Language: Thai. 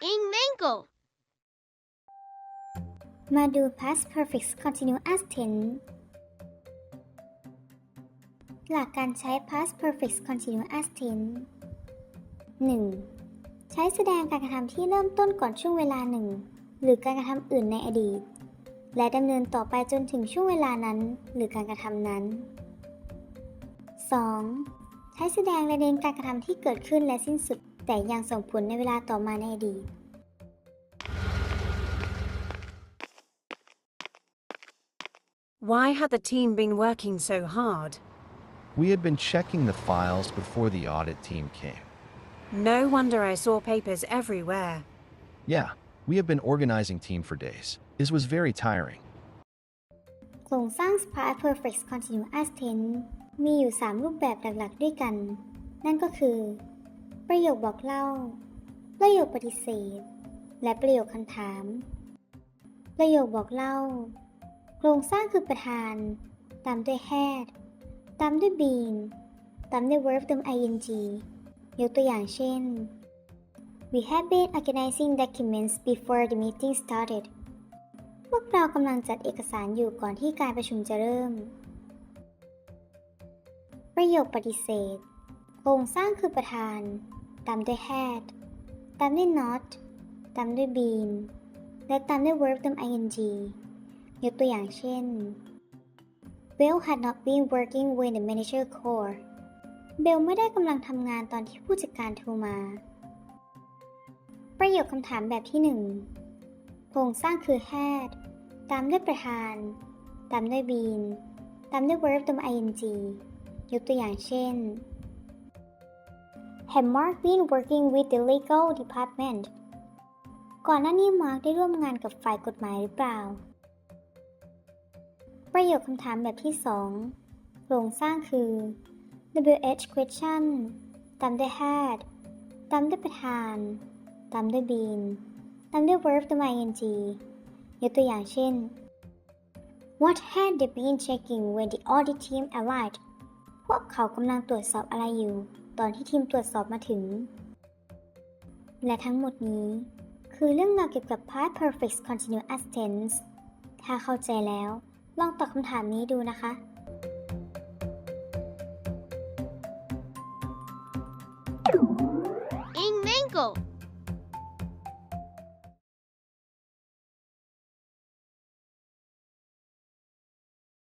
in mango มาดู past perfect continuous tense หลักการใช้ past perfect continuous tense 1. ใช้แสดงการกระทำที่เริ่มต้นก่อนช่วงเวลาหนึ่ง หรือการกระทำอื่นในอดีต และดำเนินต่อไปจนถึงช่วงเวลานั้น หรือการกระทำนั้น 2. ใช้แสดงระเด็นการกระทำที่เกิดขึ้นและสิ้นสุด แต่ยังส่งผลในเวลาต่อมาในอดีต Why had the team been working so hard? We had been checking the files before the audit team came. No wonder I saw papers everywhere. Yeah, we have been organizing team for days. This was very tiring. โครงสร้าง Past Perfect Continuous Tense มีอยู่ 3 รูปแบบหลัก ๆ ด้วยกัน นั่นก็คือ ประโยคบอกเล่า ประโยคปฏิเสธ และประโยคคำถาม ประโยคบอกเล่า โครงสร้างคือประธาน ตามด้วย had ตามด้วย been ตามด้วย verb เติม ing ยกตัวอย่างเช่น We have been organizing documents before the meeting started พวกเรากำลังจัดเอกสารอยู่ก่อนที่การประชุมจะเริ่ม ประโยคปฏิเสธ โครงสร้างคือประธาน ตามด้วย had ตามด้วย not ตามด้วย been และตามด้วย verb เติม ing ยกตัวอย่างเช่น Bell had not been working when the manager called เบลไม่ได้กำลังทำงานตอนที่ผู้จัดการโทรมา ประโยคคำถามแบบที่หนึ่งโครงสร้างคือ had ตามด้วยประธาน ตามด้วย been ตามด้วย verb เติม ing ยกตัวอย่างเช่น Had Mark been working with the legal department ก่อนหน้านี้มาร์คได้ร่วมงานกับฝ่ายกฎหมายหรือเปล่า ประโยคคำถามแบบที่สองโครงสร้างคือ WH question ตามด้วย had ตามด้วยประธาน ตามด้วย been ตามด้วย verb ติม ing ยกตัวอย่างเช่น What had they been checking when the audit team arrived พวกเขากำลังตรวจสอบอะไรอยู่ ตอนที่ทีมตรวจสอบมาถึง และทั้งหมดนี้ คือเรื่องราวเกี่ยวกับ past perfect continuous tense ถ้าเข้าใจแล้ว ลองตอบคำถามนี้ดูนะคะ